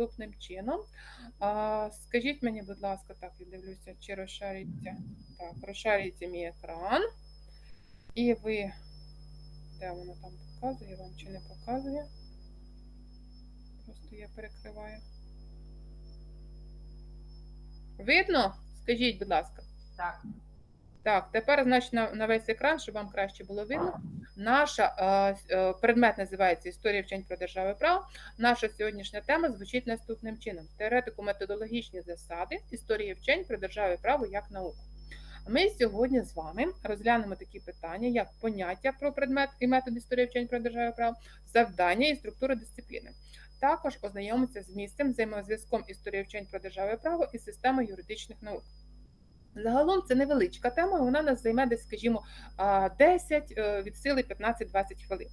наступним чином. Скажіть мені, будь ласка, так, я дивлюся, чи розшарюється. Так, розшарюється мій екран. І ви. Де воно там показує вам чи не показує? Просто я перекриваю. Видно? Скажіть, будь ласка. Так, Так, тепер, значить, на, на весь екран, щоб вам краще було видно. Наша е, е, предмет називається Історія вчень про держави прав. Наша сьогоднішня тема звучить наступним чином: теоретико-методологічні засади історії вчень про держави право як науку. Ми сьогодні з вами розглянемо такі питання, як поняття про предмет і метод історії вчень про держави прав, завдання і структура дисципліни. Також ознайомимося з місцем взаємозв'язком історії вчень про держави право і системи юридичних наук. Загалом це невеличка тема, вона нас займе десь, скажімо, 10 е, від сили 15-20 хвилин.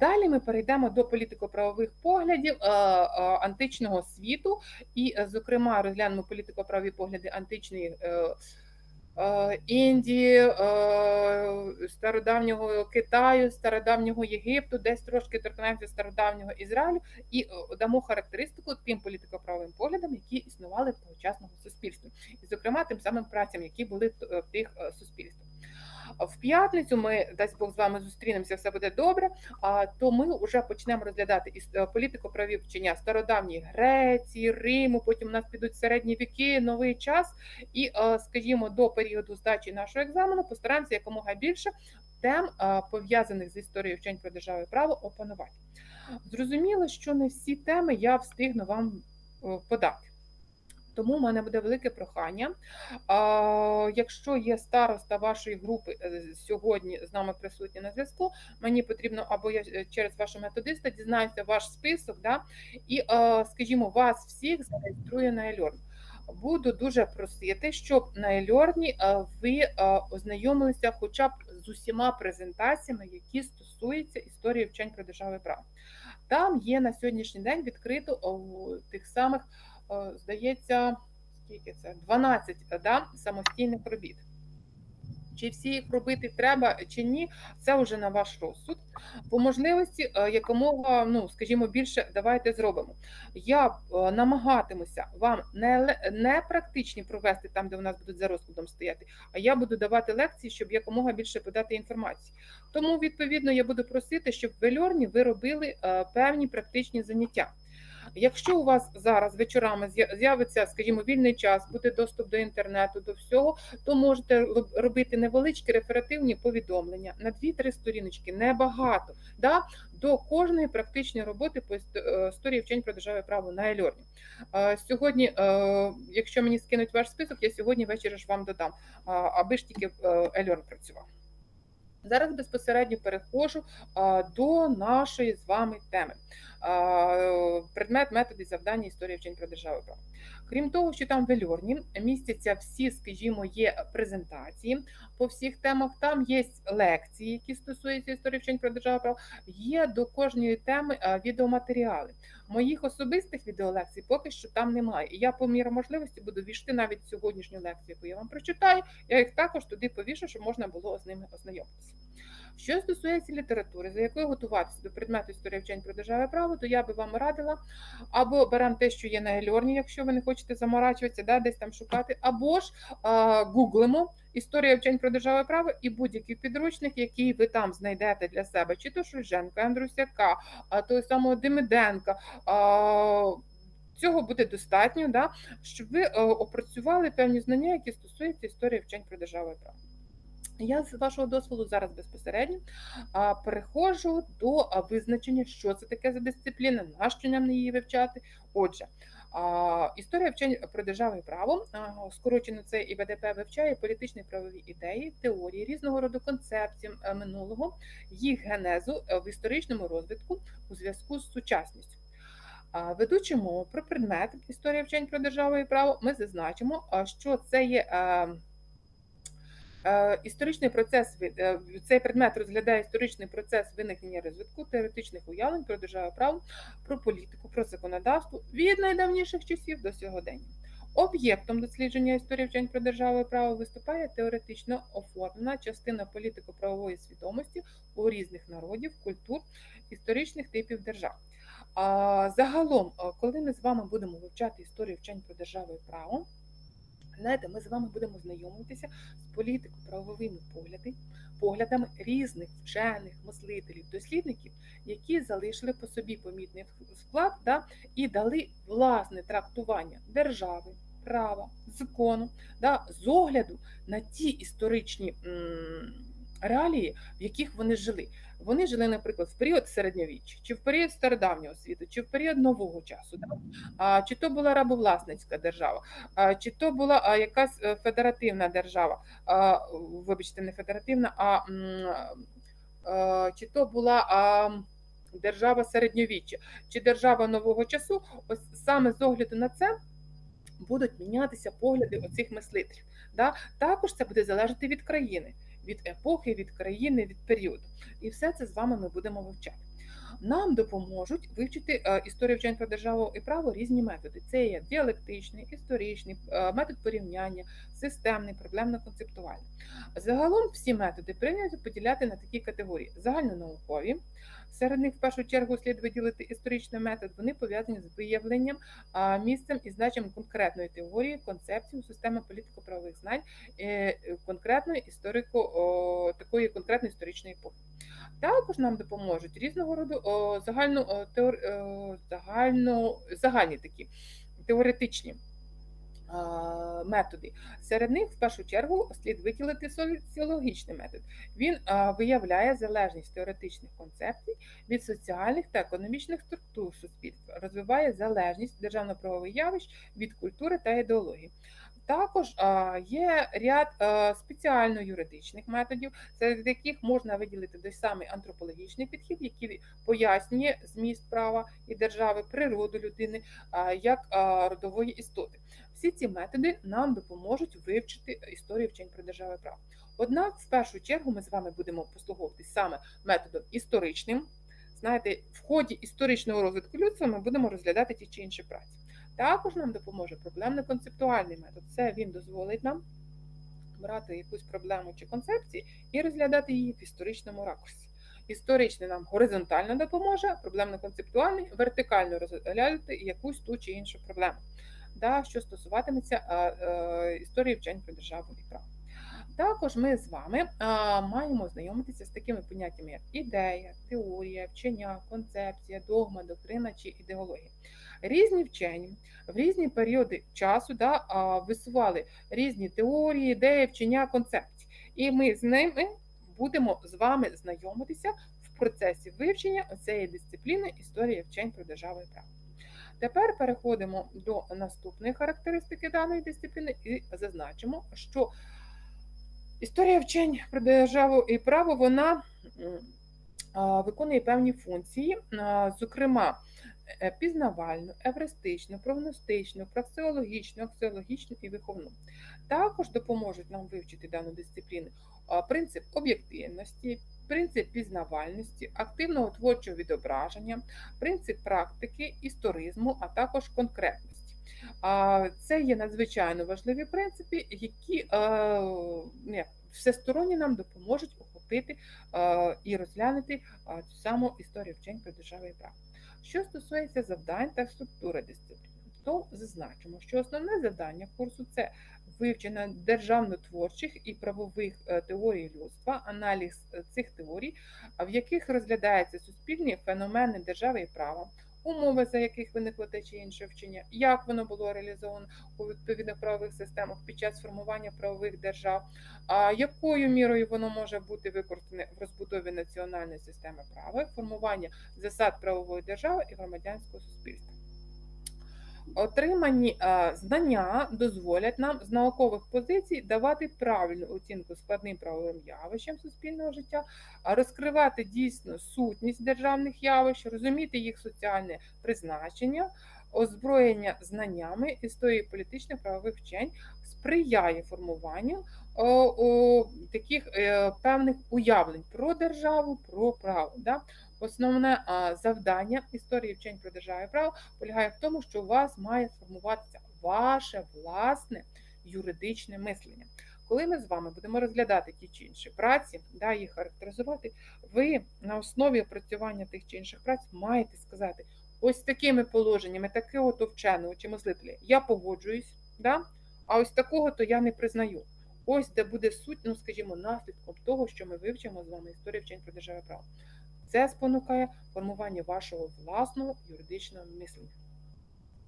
Далі ми перейдемо до політико-правових поглядів е, е, античного світу, і, зокрема, розглянемо політико-правові погляди античної Індії, е, стародавнього Китаю, стародавнього Єгипту, десь трошки торкнемося стародавнього Ізраїлю і е, дамо характеристику тим політико-правовим поглядам, які існували в тогочасному суспільстві, і, зокрема, тим самим працям, які були в тих е, суспільствах. В п'ятницю ми дасть Бог з вами зустрінемося, все буде добре. То ми вже почнемо розглядати е, політико-праві вчення стародавньої Греції, Риму. Потім у нас підуть середні віки, новий час. І, е, скажімо, до періоду здачі нашого екзамену постараємося якомога більше тем, е, пов'язаних з історією вчень про державу і право, опанувати. Зрозуміло, що не всі теми я встигну вам подати. Тому в мене буде велике прохання. А, якщо є староста вашої групи е, сьогодні з нами присутні на зв'язку, мені потрібно або я е, через вашого методиста дізнаюся ваш список, да, і, е, скажімо, вас всіх зареєструю на Ельорн. Буду дуже просити, щоб на Ельорні ви ознайомилися хоча б з усіма презентаціями, які стосуються історії вчень про держави права. Там є на сьогоднішній день відкрито тих самих здається, скільки це? 12 да, самостійних робіт. Чи всі їх робити треба, чи ні, це вже на ваш розсуд. По можливості, е, якомога, ну, скажімо, більше давайте зробимо. Я е, намагатимуся вам не, не практичні провести там, де у нас будуть за розкладом стояти, а я буду давати лекції, щоб якомога більше подати інформації. Тому, відповідно, я буду просити, щоб в Ельорні ви робили е, певні практичні заняття. Якщо у вас зараз вечорами з'явиться, скажімо, вільний час, буде доступ до інтернету, до всього, то можете робити невеличкі реферативні повідомлення на 2-3 сторіночки, небагато, да, до кожної практичної роботи по е, історії вчень про державе право на Ельорні. Е, Сьогодні, е, якщо мені скинуть ваш список, я сьогодні ввечері ж вам додам, аби ж тільки Ельорн працював. Зараз безпосередньо переходжу до нашої з вами теми. А, Предмет, методи, завдання, історія вчень про державу. Крім того, що там в Ельорні містяться всі, скажімо, є презентації по всіх темах. Там є лекції, які стосуються історії вчень про державу права. Є до кожної теми відеоматеріали. Моїх особистих відеолекцій поки що там немає. Я по мірі можливості буду вішти навіть сьогоднішню лекцію, яку я вам прочитаю. Я їх також туди повішу, щоб можна було з ними ознайомитися. Що стосується літератури, за якою готуватися до предмету історії вчень про державе право, то я би вам радила або беремо те, що є на Ельорні, якщо ви не хочете заморачуватися, да, десь там шукати, або ж а, гуглимо історія вчень про державе право і будь-який підручник, який ви там знайдете для себе, чи то Шульженка, Андрусяка, того самого Демиденка. Цього буде достатньо, да, щоб ви е, опрацювали певні знання, які стосуються історії вчень про державу право. Я з вашого дозволу зараз безпосередньо а, переходжу до а, визначення, що це таке за дисципліна, нащо нам її вивчати. Отже, а, історія вчень про державу і право, а, скорочено це ІВДП вивчає політичні правові ідеї, теорії, різного роду концепцій е, минулого, їх генезу е, в історичному розвитку у зв'язку з сучасністю. Ведучи мову про предмет історія вчень про державу і право, ми зазначимо, що це є. Е, Е, Історичний процес е, цей предмет розглядає історичний процес виникнення розвитку теоретичних уявлень про державу право, про політику, про законодавство від найдавніших часів до сьогодення. Об'єктом дослідження історії вчень про державу право виступає теоретично оформлена частина політико-правової свідомості у різних народів, культур, історичних типів держав. Загалом, коли ми з вами будемо вивчати історію вчень про державу право, знаєте, ми з вами будемо знайомитися з політико-правовими погляди, поглядами різних вчених, мислителів, дослідників, які залишили по собі помітний склад да, і дали власне трактування держави, права, закону, да, з огляду на ті історичні м, реалії, в яких вони жили. Вони жили, наприклад, в період середньовіччя, чи в період стародавнього світу, чи в період нового часу. Да? А, Чи то була рабовласницька держава, а, чи то була якась е, федеративна держава, а, вибачте, не федеративна, а, а чи то була а, держава середньовіччя, чи держава нового часу. Ось саме з огляду на це. Будуть мінятися погляди оцих мислителів. Да? Також це буде залежати від країни від епохи, від країни, від періоду. І все це з вами ми будемо вивчати. Нам допоможуть вивчити е, історію вчень про державу і право різні методи. Це є діалектичний, історичний, е, метод порівняння, системний, проблемно-концептуальний. Загалом всі методи прийнято поділяти на такі категорії: загальнонаукові. Серед них в першу чергу слід виділити історичний метод. Вони пов'язані з виявленням місцем і значенням конкретної теорії, концепції, системи політико-правових знань, е, конкретної історико такої конкретної історичної епохи. Також нам допоможуть різного роду загальну теор, загальну, загальні такі теоретичні методи. Серед них, в першу чергу, слід виділити соціологічний метод. Він виявляє залежність теоретичних концепцій від соціальних та економічних структур суспільства, розвиває залежність державно-правових явищ від культури та ідеології. Також є ряд спеціально-юридичних методів, серед яких можна виділити той самий антропологічний підхід, який пояснює зміст права і держави, природу людини як родової істоти. Всі ці методи нам допоможуть вивчити історію вчень про держави права. Однак, в першу чергу, ми з вами будемо послуговуватись саме методом історичним. Знаєте, в ході історичного розвитку людства ми будемо розглядати ті чи інші праці. Також нам допоможе проблемно-концептуальний метод. Це він дозволить нам брати якусь проблему чи концепцію і розглядати її в історичному ракурсі. Історичний нам горизонтально допоможе, проблемно-концептуальний вертикально розглядати якусь ту чи іншу проблему, да, що стосуватиметься а, а, історії вчень про державу і право. Також ми з вами а, маємо знайомитися з такими поняттями, як ідея, теорія, вчення, концепція, догма, доктрина чи ідеологія. Різні вчені в різні періоди часу да, висували різні теорії, ідеї, вчення, концепції. І ми з ними будемо з вами знайомитися в процесі вивчення цієї дисципліни історії вчень про державу і право. Тепер переходимо до наступної характеристики даної дисципліни і зазначимо, що історія вчень про державу і право вона виконує певні функції, зокрема, Е, пізнавальну, евристичну, прогностичну, праксеологічну, аксіологічну і виховну. Також допоможуть нам вивчити дану дисципліну принцип об'єктивності, принцип пізнавальності, активного творчого відображення, принцип практики, історизму, а також конкретності. Це є надзвичайно важливі принципи, які всесторонні нам допоможуть охопити і розглянути цю саму історію вчень про держави і права. Що стосується завдань та структури дисципліни, то зазначимо, що основне завдання курсу це вивчення державно-творчих і правових е, теорій людства, аналіз е, цих теорій, в яких розглядаються суспільні феномени держави і права, умови, за яких виникло те чи інше вчення, як воно було реалізовано у відповідних правових системах під час формування правових держав, а якою мірою воно може бути використане в розбудові національної системи права, формування засад правової держави і громадянського суспільства. Отримані е, знання дозволять нам з наукових позицій давати правильну оцінку складним правовим явищам суспільного життя, розкривати дійсно сутність державних явищ, розуміти їх соціальне призначення, озброєння знаннями історії політичних правових вчень сприяє формуванню о, таких е, певних уявлень про державу, про право. Да? Основне завдання історії вчень про державу і право полягає в тому, що у вас має сформуватися ваше власне юридичне мислення. Коли ми з вами будемо розглядати ті чи інші праці, да, їх характеризувати, ви на основі опрацювання тих чи інших праць маєте сказати, ось такими положеннями, такого то вченого чи мислителя, я погоджуюсь, да? а ось такого то я не признаю. Ось де буде суть, ну скажімо, наслідком того, що ми вивчимо з вами історію вчень про державне право. Це спонукає формування вашого власного юридичного мислення.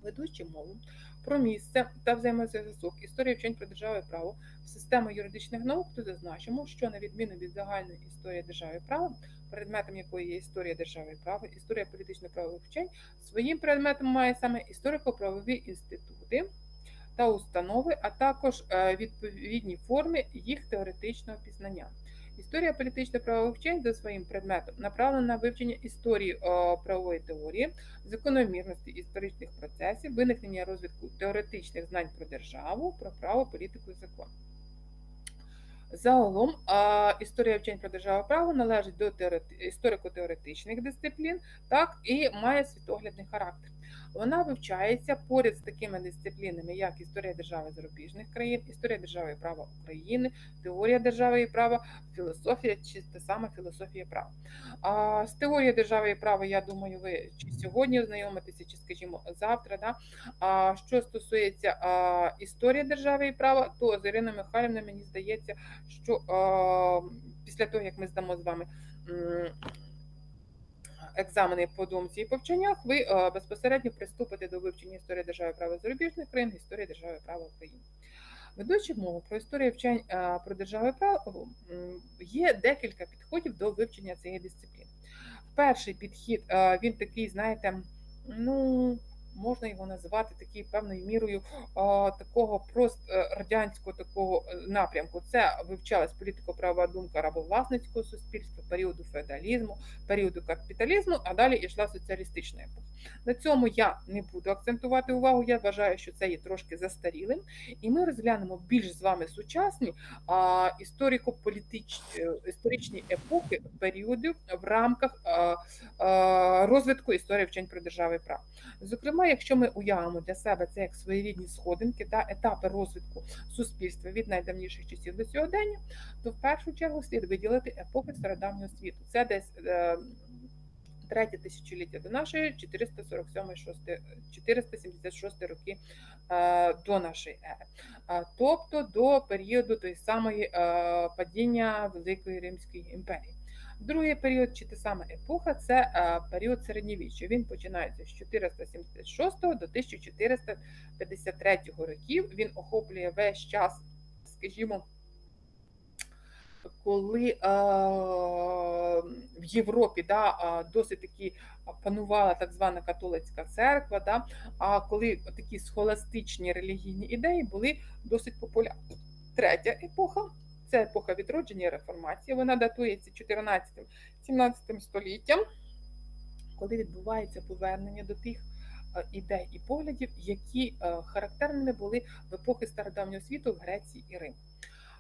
Ведучи мову про місце та взаємозв'язок історії вчень про державне право в систему юридичних наук, то зазначимо, що на відміну від загальної історії держави права, предметом якої є історія держави права, історія політично-правових вчень, своїм предметом має саме історико-правові інститути та установи, а також е, відповідні форми їх теоретичного пізнання. Історія політично-правових вчень за своїм предметом направлена на вивчення історії е, правової теорії, закономірності історичних процесів, виникнення розвитку теоретичних знань про державу, про право, політику і закон. Загалом історія вчень про державу право належить до історико-теоретичних дисциплін, так і має світоглядний характер. Вона вивчається поряд з такими дисциплінами, як історія держави зарубіжних країн, історія держави і права України, теорія держави і права, філософія чи та сама філософія права. А з теорією держави і права, я думаю, ви чи сьогодні ознайомитеся, чи скажімо завтра. Да? А що стосується а, історії держави і права, то з Іриною Михайлівною мені здається, що а, після того як ми здамо з вами екзамени по думці і повченнях, ви е, безпосередньо приступите до вивчення історії держави права зарубіжних країн, історії держави права України. Ведучи мову про історію вчень е, про держави право, є декілька підходів до вивчення цієї дисципліни. Перший підхід, е, він такий, знаєте, ну можна його називати такою певною мірою такого просто е, радянського такого е, напрямку. Це вивчалась політико-правова думка рабовласницького суспільства, періоду феодалізму, періоду капіталізму, а далі йшла соціалістична епоха. На цьому я не буду акцентувати увагу. Я вважаю, що це є трошки застарілим, і ми розглянемо більш з вами сучасні історико-політичні е, епохи періодів в рамках розвитку історії вчень про держави і права. Зокрема, якщо ми уявимо для себе це як своєрідні сходинки та етапи розвитку суспільства від найдавніших часів до сьогодення, то в першу чергу слід виділити епохи стародавнього світу. Це десь е, Третє тисячоліття до нашої 447 476 роки е, до нашої ери, тобто до періоду той самої е, падіння Великої Римської імперії. Другий період, чи та сама епоха, це е, період середньовіччя. Він починається з 476 до 1453 років. Він охоплює весь час, скажімо, коли е, в Європі да, досить таки панувала так звана католицька церква, да, а коли такі схоластичні релігійні ідеї були досить популярні. Третя епоха. Це епоха відродження реформації. Вона датується 14-17 століттям, коли відбувається повернення до тих е, ідей і поглядів, які е, характерними були в епохи стародавнього світу в Греції і Риму.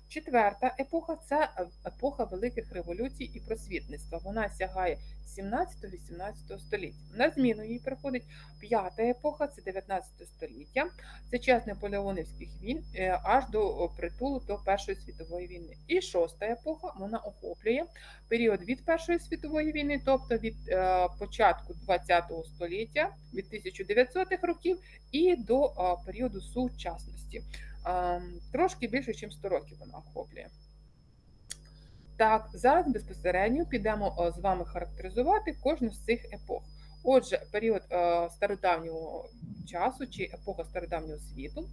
Четверта епоха це епоха великих революцій і просвітництва. Вона сягає 17-18 століття. На зміну їй приходить п'ята епоха, це 19 століття. Це час наполеонівських війн е, аж до притулу до Першої світової війни. І шоста епоха вона охоплює період від Першої світової війни, тобто від е, початку 20 століття, від 1900-х років і до е, періоду сучасності. Трошки більше, ніж 100 років вона охоплює. Так, зараз безпосередньо підемо з вами характеризувати кожну з цих епох. Отже, період стародавнього часу чи епоха стародавнього світу,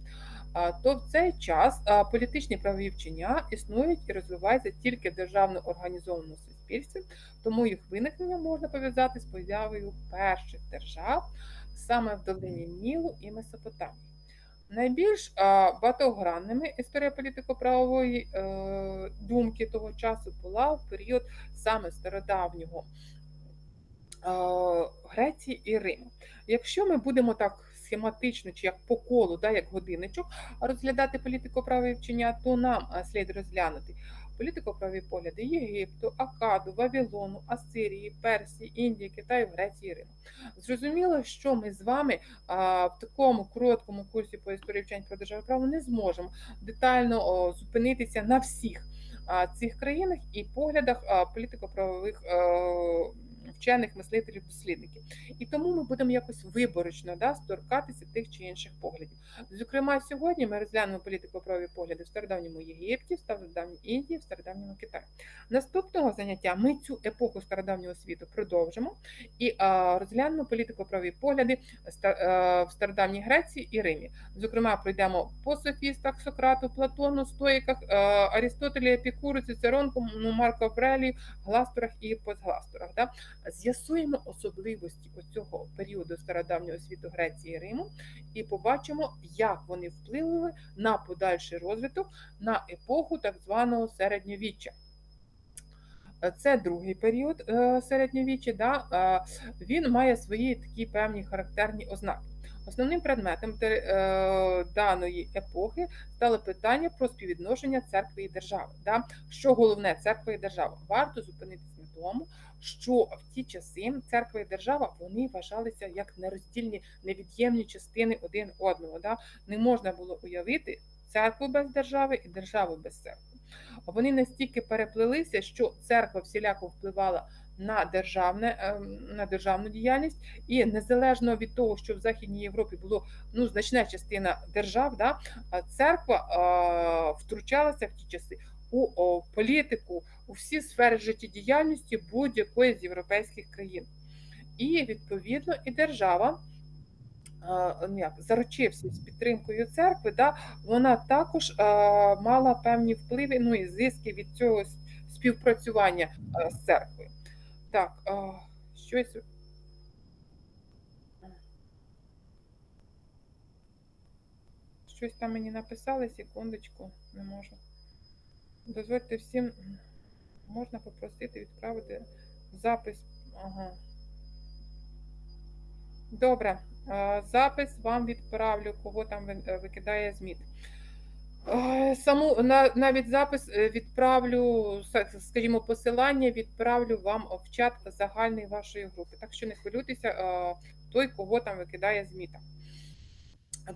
то в цей час політичні правові вчення існують і розвиваються тільки в державно організованому суспільстві, тому їх виникнення можна пов'язати з появою перших держав саме в долині Нілу і Месопотамії. Найбільш багатогранними історія політико-правової е, думки того часу була в період саме стародавнього Греції і Риму. Якщо ми будемо так схематично чи як по колу, да, як годинничок, розглядати політико-правові вчення, то нам слід розглянути політико-праві погляди Єгипту, Акаду, Вавилону, Асирії, Персії, Індії, Китаю, Греції, Риму. Зрозуміло, що ми з вами а, в такому короткому курсі по історії вчень про державне право не зможемо детально о, зупинитися на всіх а, цих країнах і поглядах політико-правових вчених, мислителів, дослідників. І тому ми будемо якось виборочно да, торкатися тих чи інших поглядів. Зокрема, сьогодні ми розглянемо політико-правові погляди в стародавньому Єгипті, в стародавній Індії, в стародавньому Китаї. Наступного заняття ми цю епоху стародавнього світу продовжимо і а, розглянемо політико-правові погляди е, в стародавній Греції і Римі. Зокрема, пройдемо по софістах Сократу, Платону, стоїках, е, Арістотелі, Епікуру, Цицеронку, Марко Аврелію, гласторах і постгласторах. Да? З'ясуємо особливості оцього періоду стародавнього світу Греції і Риму і побачимо, як вони впливали на подальший розвиток на епоху так званого середньовіччя. Це другий період е, середньовіччя. Да? е, Він має свої такі певні характерні ознаки. Основним предметом е, даної епохи стало питання про співвідношення церкви і держави. Да? Що головне церква і держава? Варто зупинитись на тому, що в ті часи церква і держава вони вважалися як нероздільні, невід'ємні частини один одного. Да? Не можна було уявити церкву без держави і державу без церкви. Вони настільки переплелися, що церква всіляко впливала на державне ем, на державну діяльність, і незалежно від того, що в Західній Європі було ну значна частина держав, да, церква а, втручалася в ті часи у політику, у всі сфери життєдіяльності будь-якої з європейських країн. І відповідно і держава. ну, як, Заручився з підтримкою церкви, да, вона також а, мала певні впливи, ну і зиски від цього співпрацювання а, з церквою. Так, а, щось. Щось там мені написали, секундочку, не можу. Дозвольте всім, можна попросити відправити запис. Ага. Добре, запис вам відправлю, кого там е, викидає ЗМІТ. Саму навіть запис е, відправлю, скажімо, посилання відправлю вам в чат загальний вашої групи. Так що не хвилюйтеся, той, кого там викидає ЗМІТа.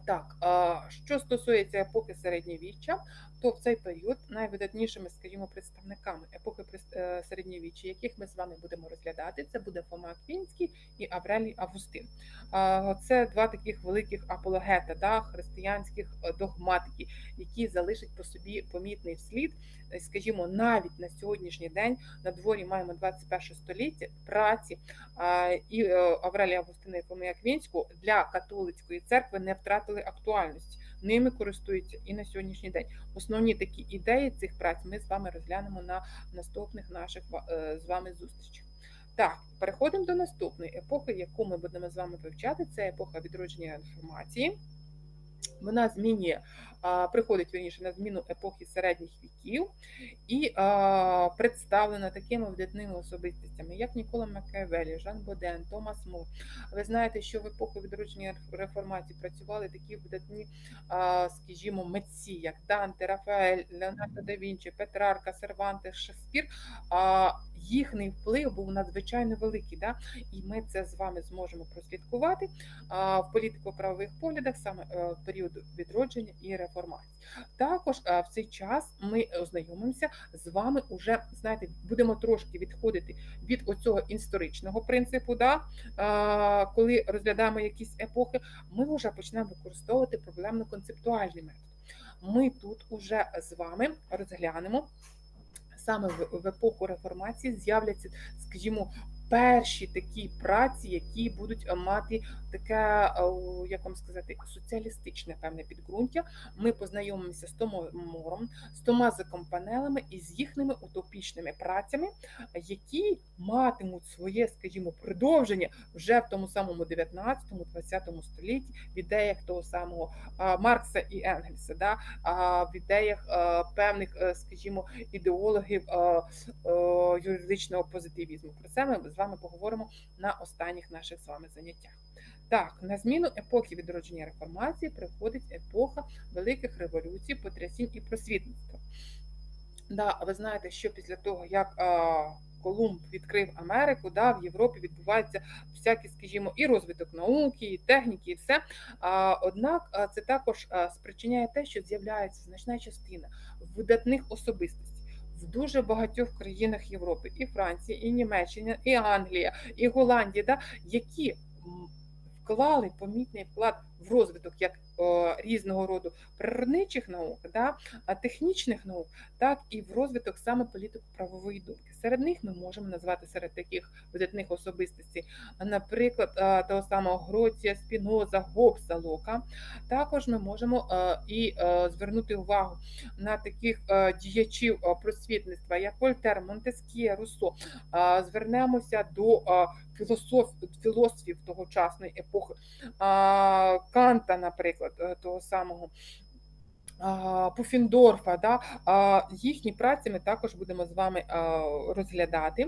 Так, що стосується епохи середньовіччя, то в цей період найвидатнішими, скажімо, представниками епохи е, середньовіччя, яких ми з вами будемо розглядати, це буде Фома Аквінський і Аврелій Августин. Це два таких великих апологета, да, християнських е, догматики, які залишать по собі помітний слід. Е, Скажімо, навіть на сьогоднішній день на дворі маємо 21 століття праці і Аврелія Августина і Фоми Аквінського для католицької церкви не втратили актуальності. Ними користуються і на сьогоднішній день. Основні такі ідеї цих праць ми з вами розглянемо на наступних наших е, з вами зустрічах. Так, переходимо до наступної епохи, яку ми будемо з вами вивчати. Це епоха відродження інформації. Вона змінює, приходить вірніше на зміну епохи середніх віків і представлена такими видатними особистостями, як Нікола Макіавеллі, Жан Боден, Томас Мор. Ви знаєте, що в епоху відродження реформації працювали такі видатні, скажімо, митці, як Данте, Рафаель, Леонардо да Вінчі, Петрарка, Сервантес, Шекспір. Їхній вплив був надзвичайно великий. Да? І ми це з вами зможемо прослідкувати в політико-правових поглядах саме е, періоду відродження і реформації. Також е, в цей час ми ознайомимося з вами уже, знаєте, будемо трошки відходити від оцього історичного принципу, да? коли розглядаємо якісь епохи, ми вже почнемо використовувати проблемно-концептуальний метод. Ми тут уже з вами розглянемо саме в, епоху реформації з'являться, скажімо, перші такі праці, які будуть е, мати таке, е, як вам сказати, соціалістичне певне підґрунтя. Ми познайомимося з Томом з Томазиком Панелами і з їхніми утопічними працями, які матимуть своє, скажімо, продовження вже в тому самому 19-20 столітті в ідеях того самого Маркса і Енгельса, да, в ідеях певних, е, скажімо, ідеологів юридичного позитивізму. Про це ми з вами поговоримо на останніх наших з вами заняттях. Так, на зміну епохи відродження реформації приходить епоха великих революцій, потрясінь і просвітництва. Да, ви знаєте, що після того, як Колумб відкрив Америку, да, в Європі відбувається всякий, скажімо, і розвиток науки, і техніки, і все. А, однак це також спричиняє те, що з'являється значна частина видатних особистостей, в дуже багатьох країнах Європи, і Франції, і Німеччина, і Англія, і Голландія, да, які вклали помітний вклад в розвиток як різного роду природничих наук, да, технічних наук, так і в розвиток саме політико-правової думки. Серед них ми можемо назвати серед таких видатних особистостей, наприклад, е, того самого Гроція, Спіноза, Гоббса, Лока. Також ми можемо е, і е, звернути увагу на таких е, діячів е, просвітництва, як Вольтер, Монтескє, Руссо. Е, Звернемося до е, філософ, філософів тогочасної епохи, Канта, наприклад, е, того самого. Пуфіндорфа, да, їхні праці ми також будемо з вами розглядати.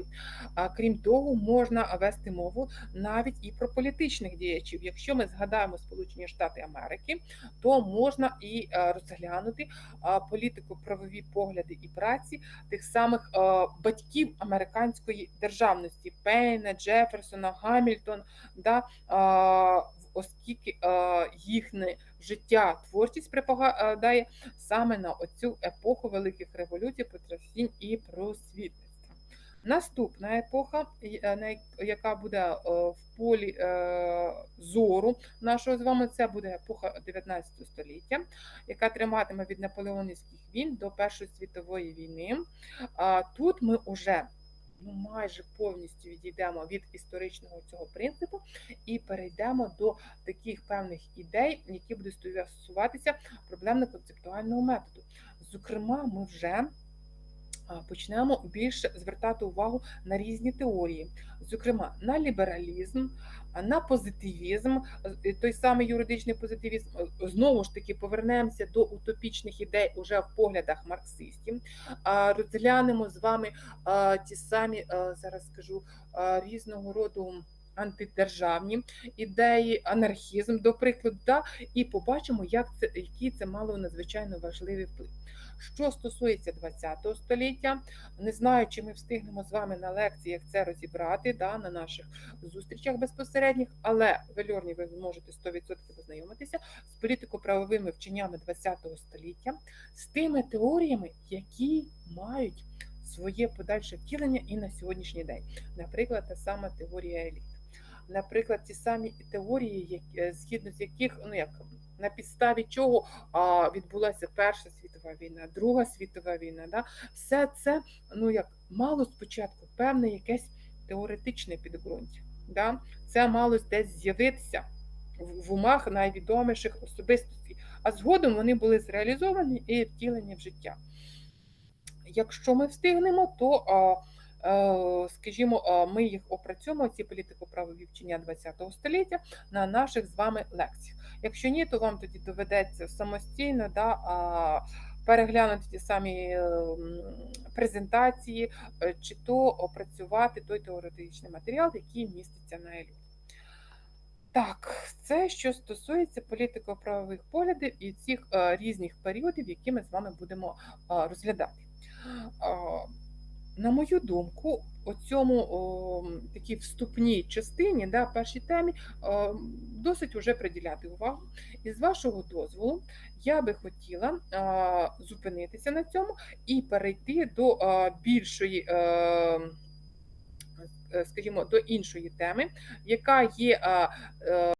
Крім того, можна вести мову навіть і про політичних діячів. Якщо ми згадаємо Сполучені Штати Америки, то можна і розглянути а, політико-правові погляди і праці тих самих батьків американської державності Пейна, Джеферсона, Гамільтон, да, оскільки їхнє життя, творчість припадає саме на оцю епоху великих революцій, потрясінь і просвітництва. Наступна епоха, е, яка буде е, в полі е, зору нашого з вами, це буде епоха 19 століття, яка триматиме від наполеонівських війн до Першої світової війни. Тут ми вже ну, майже повністю відійдемо від історичного цього принципу і перейдемо до таких певних ідей, які будуть стосуватися проблемно-концептуального методу. Зокрема, ми вже почнемо більше звертати увагу на різні теорії, зокрема на лібералізм, на позитивізм, той самий юридичний позитивізм. Знову ж таки повернемося до утопічних ідей уже в поглядах марксистів. Розглянемо з вами ті самі, зараз скажу, різного роду. Антидержавні ідеї, анархізм, до прикладу, да, і побачимо, як це, який це мало надзвичайно важливий вплив. Що стосується ХХ століття, не знаю, чи ми встигнемо з вами на лекціях це розібрати да, на наших зустрічах безпосередніх, але вельорні ви зможете 100% познайомитися з політико-правовими вченнями ХХ століття, з тими теоріями, які мають своє подальше втілення і на сьогоднішній день. Наприклад, та сама теорія еліт. Наприклад, ті самі теорії, як- е, згідно з яких ну як на підставі чого а, відбулася Перша світова війна, Друга світова війна. Да? Все це ну як мало спочатку певне якесь теоретичне підґрунтя. Да? Це мало десь з'явитися в, умах найвідоміших особистостей, а згодом вони були зреалізовані і втілені в життя. Якщо ми встигнемо, то е, скажімо, ми їх опрацюємо, ці політико-правові вчення ХХ століття на наших з вами лекціях. Якщо ні, то вам тоді доведеться самостійно да, переглянути ті самі е, презентації, е, чи то опрацювати той теоретичний матеріал, який міститься на елю. Так, це що стосується політико-правових поглядів і цих е, різних періодів, які ми з вами будемо е, розглядати. На мою думку, у цьому о, такій вступній частині, да, першій темі, о, досить вже приділяти увагу. І з вашого дозволу я би хотіла а, зупинитися на цьому і перейти до а, більшої. е, е, Скажімо, до іншої теми, яка є е,